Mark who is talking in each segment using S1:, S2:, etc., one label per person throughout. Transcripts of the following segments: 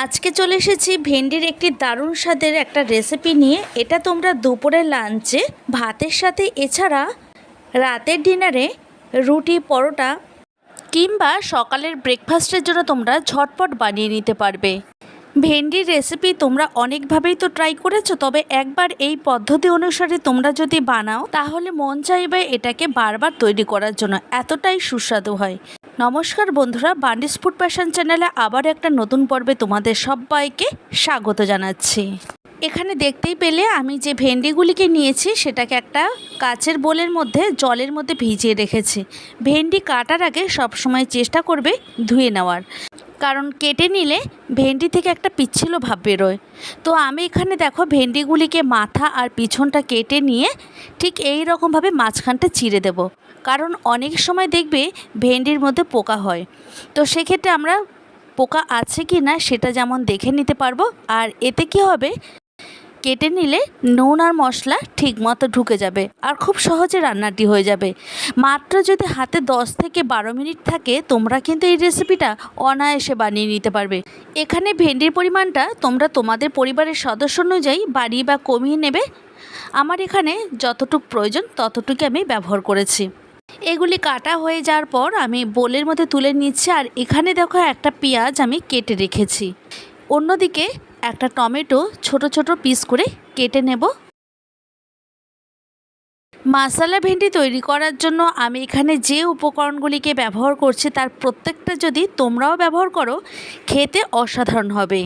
S1: আজকে চলে এসেছি ভেন্ডির একটি দারুণ স্বাদের একটা রেসিপি নিয়ে। এটা তোমরা দুপুরের লাঞ্চে ভাতের সাথে, এছাড়া রাতের ডিনারে রুটি, পরোটা কিংবা সকালের ব্রেকফাস্টের জন্য তোমরা ঝটপট বানিয়ে নিতে পারবে। ভেন্ডির রেসিপি তোমরা অনেকভাবেই তো ট্রাই করেছ, তবে একবার এই পদ্ধতি অনুসারে তোমরা যদি বানাও, তাহলে মন চাইবে এটাকে বারবার তৈরি করার জন্য। এতটাই সুস্বাদু হয়। নমস্কার বন্ধুরা, বান্ডিস ফুড প্যাশন চ্যানেলে আবার একটা নতুন পর্বে তোমাদের সবাইকে স্বাগত জানাচ্ছি। এখানে দেখতেই পেলে আমি যে ভেন্ডিগুলিকে নিয়েছি, সেটাকে একটা কাচের বোলের মধ্যে, জলের মধ্যে ভিজিয়ে রেখেছি। ভেন্ডি কাটার আগে সবসময় চেষ্টা করবে ধুয়ে নেওয়ার। কারণ কেটে নিলে ভেন্ডি থেকে একটা পিচ্ছিল ভাব বেরোয়। তো আমি এখানে দেখো ভেন্ডিগুলিকে মাথা আর পিছনটা কেটে নিয়ে ঠিক এই রকমভাবে মাঝখানটা চিড়ে দেব। কারণ অনেক সময় দেখবে ভেন্ডির মধ্যে পোকা হয়। তো সেক্ষেত্রে আমরা পোকা আছে কি না সেটা যেমন দেখে নিতে পারব। আর এতে কি হবে? কেটে নিলে নুন আর মশলা ঠিকমতো ঢুকে যাবে আর খুব সহজে রান্নাটি হয়ে যাবে। মাত্র যদি হাতে 10 থেকে বারো মিনিট থাকে, তোমরা কিন্তু এই রেসিপিটা অনায়াসে বানিয়ে নিতে পারবে। এখানে ভেন্ডির পরিমাণটা তোমরা তোমাদের পরিবারের সদস্য অনুযায়ী বাড়িয়ে বা কমিয়ে নেবে। আমার এখানে যতটুক প্রয়োজন ততটুকু আমি ব্যবহার করেছি। এগুলি কাটা হয়ে যাওয়ার পর আমি বোলের মধ্যে তুলে নিচ্ছি আর এখানে দেখো একটা পেঁয়াজ আমি কেটে রেখেছি। অন্যদিকে একটা টমেটো ছোট ছোট পিস করে কেটে নেব। মাসালা ভেন্ডি তৈরি করার জন্য আমি এখানে যে উপকরণগুলিকে ব্যবহার করছি তার প্রত্যেকটা যদি তোমরাও ব্যবহার করো, খেতে অসাধারণ হবে।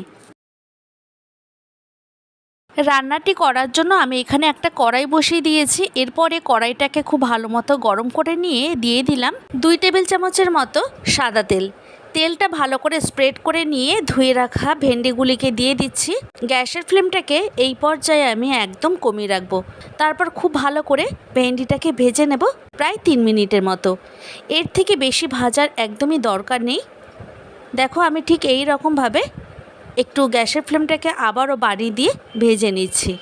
S1: রান্নাটি করার জন্য আমি এখানে একটা কড়াই বসিয়ে দিয়েছি। এরপরে কড়াইটাকে খুব ভালো মতো গরম করে নিয়ে দিয়ে দিলাম দুই টেবিল চামচের মতো সাদা তেল। তেলটা ভালো করে স্প্রেড করে নিয়ে ধুয়ে রাখা ভেন্ডিগুলিকে দিয়ে দিচ্ছি। গ্যাসের ফ্লেমটাকে এই পর্যায়ে আমি একদম কমিয়ে রাখব। তারপর খুব ভালো করে ভেন্ডিটাকে ভেজে নেব প্রায় তিন মিনিটের মতো। এর থেকে বেশি ভাজার একদমই দরকার নেই। দেখো আমি ঠিক এই রকমভাবে একটু গ্যাসের ফ্লেমটাকে আবারও বাড়িয়ে দিয়ে ভেজে নিচ্ছি।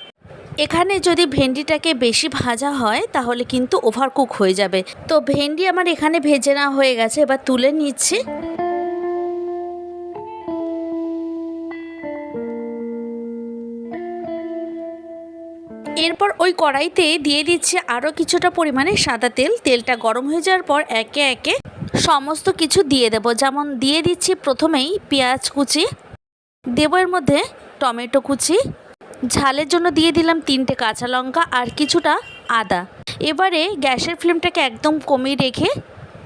S1: এখানে যদি ভেন্ডিটাকে বেশি ভাজা হয়, তাহলে কিন্তু ওভারকুক হয়ে যাবে। তো ভেন্ডি আমার এখানে ভেজে না হয়ে গেছে, এবার তুলে নিচ্ছি। এরপর ওই কড়াইতে দিয়ে দিচ্ছি আরও কিছুটা পরিমাণে সাদা তেল। তেলটা গরম হয়ে যাওয়ার পর একে একে সমস্ত কিছু দিয়ে দেব। যেমন দিয়ে দিচ্ছি প্রথমেই পেঁয়াজ কুচি, দেব এর মধ্যে টমেটো কুচি, ঝালের জন্য দিয়ে দিলাম তিনটে কাঁচা লঙ্কা আর কিছুটা আদা। এবারে গ্যাসের ফ্লেমটাকে একদম কমিয়ে রেখে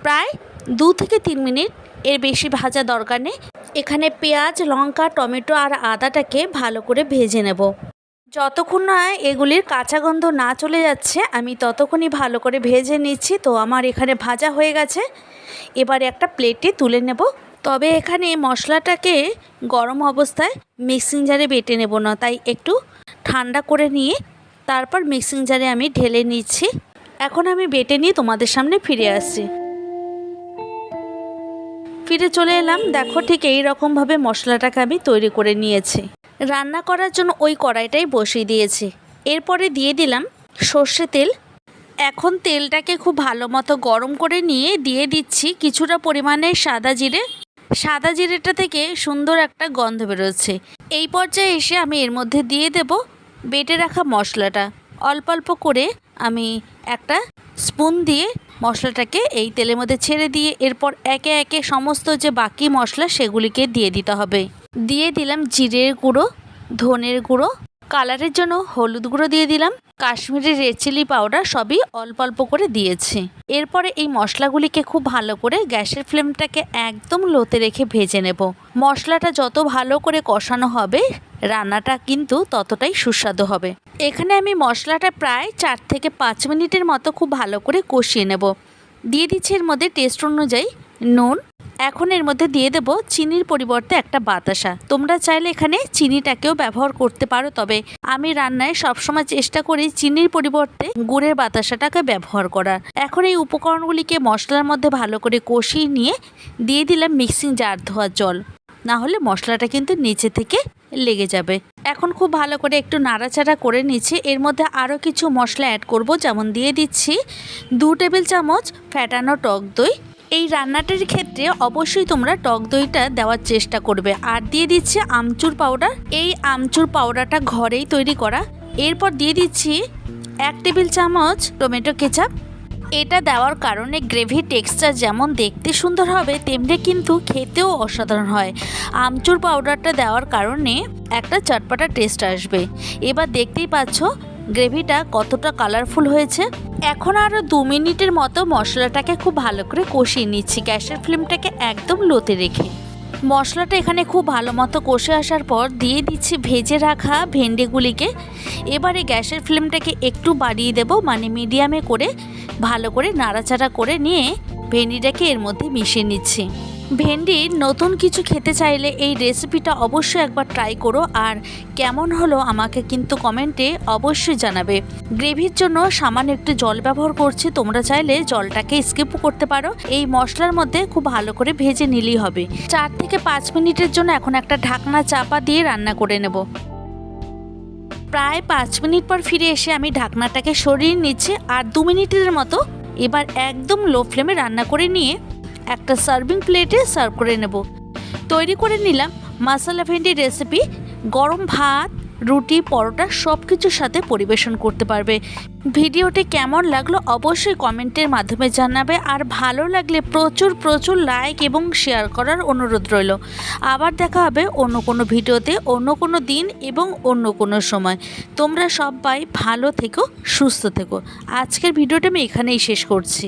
S1: প্রায় দু থেকে তিন মিনিট এর বেশি ভাজা দরকার নেই। এখানে পেঁয়াজ, লঙ্কা, টমেটো আর আদাটাকে ভালো করে ভেজে নেব। যতক্ষণ না এগুলির কাঁচা গন্ধ না চলে যাচ্ছে, আমি ততক্ষণই ভালো করে ভেজে নিচ্ছি। তো আমার এখানে ভাজা হয়ে গেছে। এবারে একটা প্লেটে তুলে নেব। তবে এখানে মশলাটাকে গরম অবস্থায় মিক্সিং জারে বেটে নেব না, তাই একটু ঠান্ডা করে নিয়ে তারপর মিক্সিং জারে আমি ঢেলে নিচ্ছি। এখন আমি বেটে নিয়ে তোমাদের সামনে ফিরে আসছি। ফিরে চলে এলাম। দেখো ঠিক এই রকমভাবে মশলাটাকে আমি তৈরি করে নিয়েছি। রান্না করার জন্য ওই কড়াইটাই বসিয়ে দিয়েছি। এরপরে দিয়ে দিলাম সর্ষে তেল। এখন তেলটাকে খুব ভালো মতো গরম করে নিয়ে দিয়ে দিচ্ছি কিছুটা পরিমাণে সাদা জিরে। সাদা জিরেটা থেকে সুন্দর একটা গন্ধ বেরোচ্ছে। এই পর্যায়ে এসে আমি এর মধ্যে দিয়ে দেব বেটে রাখা মশলাটা। অল্প অল্প করে আমি একটা স্পুন দিয়ে মশলাটাকে এই তেলের মধ্যে ছেড়ে দিয়ে এরপর একে একে সমস্ত যে বাকি মশলা সেগুলিকে দিয়ে দিতে হবে। দিয়ে দিলাম জিরের গুঁড়ো, ধনের গুঁড়ো, কালারের জন্য হলুদ গুঁড়ো দিয়ে দিলাম কাশ্মীরি রেড চিলি পাউডার সবই অল্প অল্প করে দিয়েছি। এরপরে এই মশলাগুলিকে খুব ভালো করে গ্যাসের ফ্লেমটাকে একদম লোতে রেখে ভেজে নেব। মশলাটা যত ভালো করে কষানো হবে, রান্নাটা কিন্তু ততটাই সুস্বাদু হবে। এখানে আমি মশলাটা প্রায় চার থেকে পাঁচ মিনিটের মতো খুব ভালো করে কষিয়ে নেব। দিয়ে দিচ্ছি এর মধ্যে টেস্ট অনুযায়ী নুন এখন এর মধ্যে দিয়ে দেব চিনির পরিবর্তে একটা বাতাসা। তোমরা চাইলে এখানে চিনিটাকেও ব্যবহার করতে পারো, তবে আমি রান্নায় সবসময় চেষ্টা করি চিনির পরিবর্তে গুড়ের বাতাসাটাকে ব্যবহার করার। এখন এই উপকরণগুলিকে মশলার মধ্যে ভালো করে কষিয়ে নিয়ে দিয়ে দিলাম মিক্সিং জার ধোয়ার জল। না হলে মশলাটা কিন্তু নিচে থেকে লেগে যাবে। এখন খুব ভালো করে একটু নাড়াচাড়া করে নিচ্ছি। এর মধ্যে আরও কিছু মশলা অ্যাড করব, যেমন দিয়ে দিচ্ছি দু টেবিল চামচ ফ্যাটানো টক দই এই রান্নাটার ক্ষেত্রে অবশ্যই তোমরা টক দইটা দেওয়ার চেষ্টা করবে। আর দিয়ে দিচ্ছি আমচুর পাউডার। এই আমচুর পাউডারটা ঘরেই তৈরি করা। এরপর দিয়ে দিচ্ছি এক টেবিল চামচ টমেটো কেচাপ। এটা দেওয়ার কারণে গ্রেভির টেক্সচার যেমন দেখতে সুন্দর হবে, তেমনি কিন্তু খেতেও অসাধারণ হয়। আমচুর পাউডারটা দেওয়ার কারণে একটা চটপাটা টেস্ট আসবে। এবার দেখতেই পাচ্ছ গ্রেভিটা কতটা কালারফুল হয়েছে? এখন আরও দু মিনিটের মতো মশলাটাকে খুব ভালো করে কষিয়ে নিচ্ছি, গ্যাসের ফ্লেমটাকে একদম লোতে রেখে। মশলাটা এখানে খুব ভালো মতো কষে আসার পর দিয়ে দিচ্ছি ভেজে রাখা ভেন্ডিগুলিকে। এবারে গ্যাসের ফ্লেমটাকে একটু বাড়িয়ে দেব মানে মিডিয়ামে করে ভালো করে নাড়াচাড়া করে নিয়ে ভেন্ডিটাকে এর মধ্যে মিশিয়ে নিচ্ছি। ভেন্ডির নতুন কিছু খেতে চাইলে এই রেসিপিটা অবশ্যই একবার ট্রাই করো আর কেমন হলো আমাকে কিন্তু কমেন্টে অবশ্যই জানাবে। গ্রেভির জন্য সামান্য একটু জল ব্যবহার করছি, তোমরা চাইলে জলটাকে স্কিপও করতে পারো। এই মশলার মধ্যে খুব ভালো করে ভেজে নিলেই হবে। চার থেকে পাঁচ মিনিটের জন্য এখন একটা ঢাকনা চাপা দিয়ে রান্না করে নেব। প্রায় পাঁচ মিনিট পর ফিরে এসে আমি ঢাকনাটাকে সরিয়ে নিচ্ছি আর দু মিনিটের মতো এবার একদম লো ফ্লেমে রান্না করে নিয়ে একটা সার্ভিং প্লেটে সার্ভ করে নেব। তৈরি করে নিলাম মাসালা ভেন্ডি রেসিপি গরম ভাত, রুটি, পরোটা সব কিছুর সাথে পরিবেশন করতে পারবে। ভিডিওটি কেমন লাগল অবশ্যই কমেন্টের মাধ্যমে জানাবে আর ভালো লাগলে প্রচুর প্রচুর লাইক এবং শেয়ার করার অনুরোধ রইল। আবার দেখা হবে অন্য কোনো ভিডিওতে, অন্য কোনো দিন এবং অন্য কোনো সময়। তোমরা সবাই ভালো থেকো, সুস্থ থেকো। আজকের ভিডিওটা আমি এখানেই শেষ করছি।